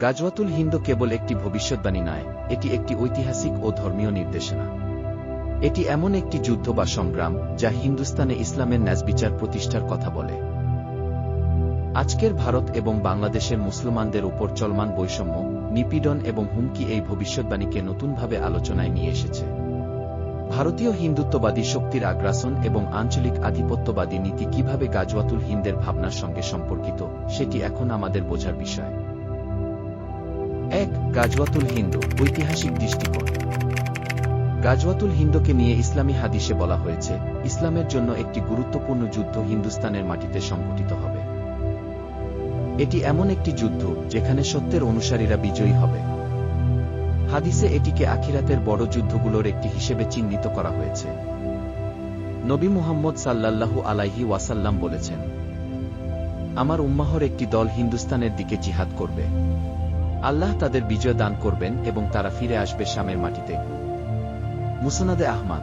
গাজওয়াতুল হিন্দ কেবল একটি ভবিষ্যৎবাণী নয়, এটি একটি ঐতিহাসিক ও ধর্মীয় নির্দেশনা। এটি এমন একটি যুদ্ধ বা সংগ্রাম, যা হিন্দুস্তানে ইসলামের ন্যাজবিচার প্রতিষ্ঠার কথা বলে। আজকের ভারত এবং বাংলাদেশের মুসলমানদের উপর চলমান বৈষম্য, নিপীড়ন এবং হুমকি এই ভবিষ্যৎবাণীকে নতুনভাবে আলোচনায় নিয়ে এসেছে। ভারতীয় হিন্দুত্ববাদী শক্তির আগ্রাসন এবং আঞ্চলিক আধিপত্যবাদী নীতি কীভাবে গাজওয়াতুল হিন্দের ভাবনার সঙ্গে সম্পর্কিত, সেটি এখন আমাদের বোঝার বিষয়। এক, গাজওয়াতুল হিন্দু, ঐতিহাসিক দৃষ্টিকোণ। গাজওয়াতুল হিন্দকে নিয়ে ইসলামী হাদিসে বলা হয়েছে, ইসলামের জন্য একটি গুরুত্বপূর্ণ যুদ্ধ হিন্দুস্তানের মাটিতে সংঘটিত হবে। এটি এমন একটি যুদ্ধ, যেখানে সত্যের অনুসারীরা বিজয়ী হবে। হাদিসে এটিকে আখিরাতের বড় যুদ্ধগুলোর একটি হিসেবে চিহ্নিত করা হয়েছে। নবী মুহাম্মদ সাল্লাল্লাহু আলাইহি ওয়াসাল্লাম বলেছেন, আমার উম্মাহর একটি দল হিন্দুস্তানের দিকে জিহাদ করবে। আল্লাহ তাদের বিজয় দান করবেন এবং তারা ফিরে আসবে শামের মাটিতে। মুসনাদে আহমাদ।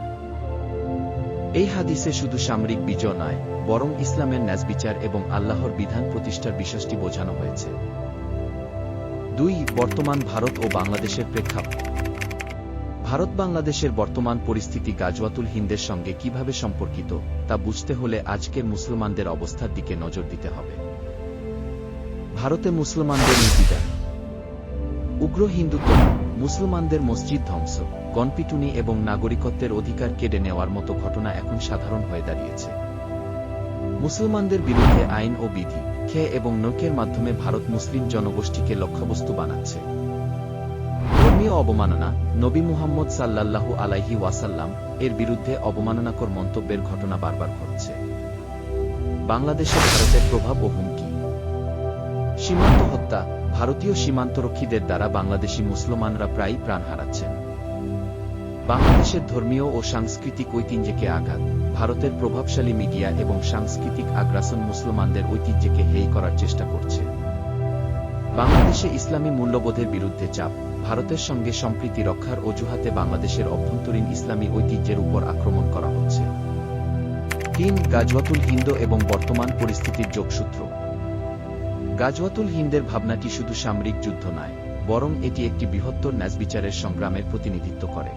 এই হাদিসে শুধু সামরিক বিজয় নয়, বরং ইসলামের ন্যাজবিচার এবং আল্লাহর বিধান প্রতিষ্ঠার বিষয়টি বোঝানো হয়েছে। দুই, বর্তমান ভারত ও বাংলাদেশের প্রেক্ষাপট। ভারত বাংলাদেশের বর্তমান পরিস্থিতি গাজওয়াতুল হিন্দের সঙ্গে কীভাবে সম্পর্কিত, তা বুঝতে হলে আজকের মুসলমানদের অবস্থার দিকে নজর দিতে হবে। ভারতে মুসলমানদের নীতিদান উগ্র হিন্দুত্ব, মুসলমানদের মসজিদ ধ্বংস, গণপিটুনি এবং নাগরিকত্বের অধিকার কেড়ে নেওয়ার মতো ঘটনা এখন সাধারণ হয়ে দাঁড়িয়েছে। মুসলমানদের বিরুদ্ধে আইন ও বিধি খেয়ে এবং নৌকের মাধ্যমে ভারত মুসলিম জনগোষ্ঠীকে লক্ষ্যবস্তু বানাচ্ছে। ধর্মীয় অবমাননা, নবী মুহাম্মদ সাল্লাল্লাহু আলাইহি ওয়াসাল্লাম এর বিরুদ্ধে অবমাননাকর মন্তব্যের ঘটনা বারবার ঘটছে। বাংলাদেশে ভারতের প্রভাব ও হুমকি। সীমান্ত হত্যা ভারতীয় সীমান্তরক্ষীদের দ্বারা বাংলাদেশি মুসলমানরা প্রায়ই প্রাণ হারাচ্ছেন। বাংলাদেশের ধর্মীয় ও সাংস্কৃতিক ঐতিহ্যকে আঘাত, ভারতের প্রভাবশালী মিডিয়া এবং সাংস্কৃতিক আগ্রাসন মুসলমানদের ঐতিহ্যকে হেই করার চেষ্টা করছে। বাংলাদেশে ইসলামী মূল্যবোধের বিরুদ্ধে চাপ, ভারতের সঙ্গে সম্প্রীতি রক্ষার অজুহাতে বাংলাদেশের অভ্যন্তরীণ ইসলামী ঐতিহ্যের উপর আক্রমণ করা হচ্ছে। তিন, গাজওয়াতুল হিন্দ এবং বর্তমান পরিস্থিতির যোগসূত্র। গাজওয়াতুল হিন্দের ভাবনাটি শুধু সামরিক যুদ্ধ নয়, বরং এটি একটি বৃহত্তর ন্যাজবিচারের সংগ্রামের প্রতিনিধিত্ব করে।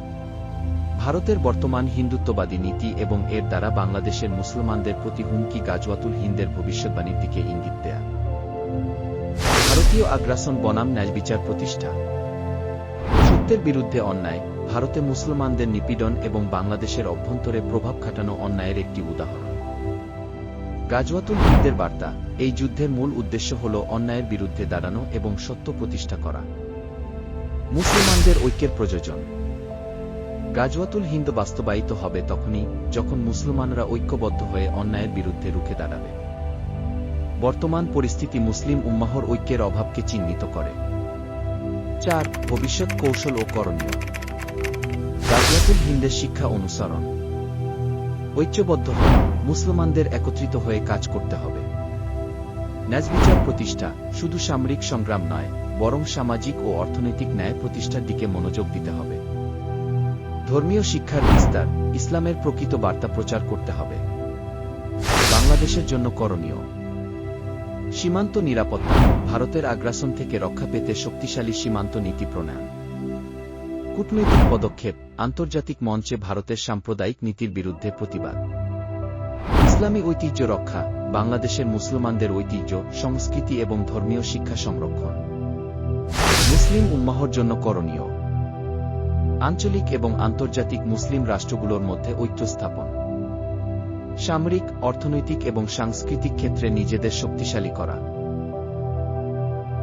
ভারতের বর্তমান হিন্দুত্ববাদী নীতি এবং এর দ্বারা বাংলাদেশের মুসলমানদের প্রতি হুমকি গাজওয়াতুল হিন্দের ভবিষ্যৎবাণীর দিকে ইঙ্গিত দেয়া। ভারতীয় আগ্রাসন বনাম ন্যায়বিচার প্রতিষ্ঠা। সত্যের বিরুদ্ধে অন্যায়, ভারতে মুসলমানদের নিপীড়ন এবং বাংলাদেশের অভ্যন্তরে প্রভাব খাটানো অন্যায়ের একটি উদাহরণ। গাজওয়াতুল হিন্দের বার্তা, এই যুদ্ধের মূল উদ্দেশ্য হল অন্যায়ের বিরুদ্ধে দাঁড়ানো এবং সত্য প্রতিষ্ঠা করা। মুসলমানদের ঐক্যের প্রযোজন। গাজওয়াতুল হিন্দ বাস্তবায়িত হবে তখনই যখন মুসলমানরা ঐক্যবদ্ধ হয়ে অন্যায়ের বিরুদ্ধে রুখে দাঁড়াবে। বর্তমান পরিস্থিতি মুসলিম উম্মাহর ঐক্যের অভাবকে চিহ্নিত করে। চার, ভবিষ্যৎ কৌশল ও করণীয়। গাজওয়াতুল হিন্দের শিক্ষা অনুসরণ। ঐক্যবদ্ধ হয়ে মুসলমানদের একত্রিত হয়ে কাজ করতে হবে। ন্যাজবিচার প্রতিষ্ঠা শুধু সামরিক সংগ্রাম নয়, বরং সামাজিক ও অর্থনৈতিক ন্যায় প্রতিষ্ঠার দিকে মনোযোগ দিতে হবে। ধর্মীয় শিক্ষার বিস্তার, ইসলামের প্রকৃত বার্তা প্রচার করতে হবে। বাংলাদেশের জন্য করণীয়। সীমান্ত নিরাপত্তা, ভারতের আগ্রাসন থেকে রক্ষা পেতে শক্তিশালী সীমান্ত নীতি প্রণয়ন। কূটনৈতিক পদক্ষেপ, আন্তর্জাতিক মঞ্চে ভারতের সাম্প্রদায়িক নীতির বিরুদ্ধে প্রতিবাদ। ইসলামী ঐতিহ্য রক্ষা, বাংলাদেশের মুসলমানদের ঐতিহ্য, সংস্কৃতি এবং ধর্মীয় শিক্ষা সংরক্ষণ। মুসলিম উম্মাহর জন্য করণীয়। আঞ্চলিক এবং আন্তর্জাতিক মুসলিম রাষ্ট্রগুলোর মধ্যে ঐক্য স্থাপন। সামরিক, অর্থনৈতিক এবং সাংস্কৃতিক ক্ষেত্রে নিজেদের শক্তিশালী করা।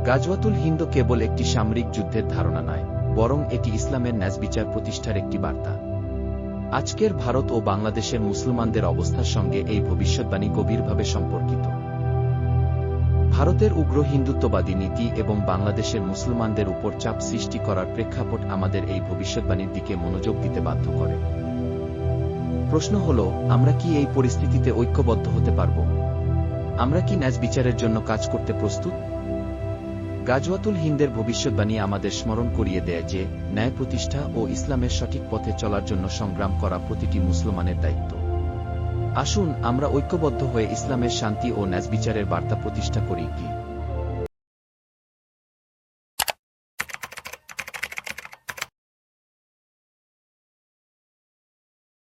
গাজওয়াতুল হিন্দ কেবল একটি সামরিক যুদ্ধের ধারণা নয়। বরং এটি ইসলামের ন্যাজবিচার প্রতিষ্ঠার একটি বার্তা। আজকের ভারত ও বাংলাদেশের মুসলমানদের অবস্থার সঙ্গে এই ভবিষ্যৎবাণী গভীরভাবে সম্পর্কিত। ভারতের উগ্র হিন্দুত্ববাদী নীতি এবং বাংলাদেশের মুসলমানদের উপর চাপ সৃষ্টি করার প্রেক্ষাপট আমাদের এই ভবিষ্যৎবাণীর দিকে মনোযোগ দিতে বাধ্য করে। প্রশ্ন হল, আমরা কি এই পরিস্থিতিতে ঐক্যবদ্ধ হতে পারব? আমরা কি ন্যাজ বিচারের জন্য কাজ করতে প্রস্তুত? গাজওয়াতুল হিন্দের ভবিষ্যৎবাণী আমাদের স্মরণ করিয়ে দেয় যে, ন্যায় প্রতিষ্ঠা ও ইসলামের সঠিক পথে চলার জন্য সংগ্রাম করা প্রতিটি মুসলমানের দায়িত্ব। আসুন আমরা ঐক্যবদ্ধ হয়ে ইসলামের শান্তি ও ন্যাজবিচারের বার্তা প্রতিষ্ঠা করি কি?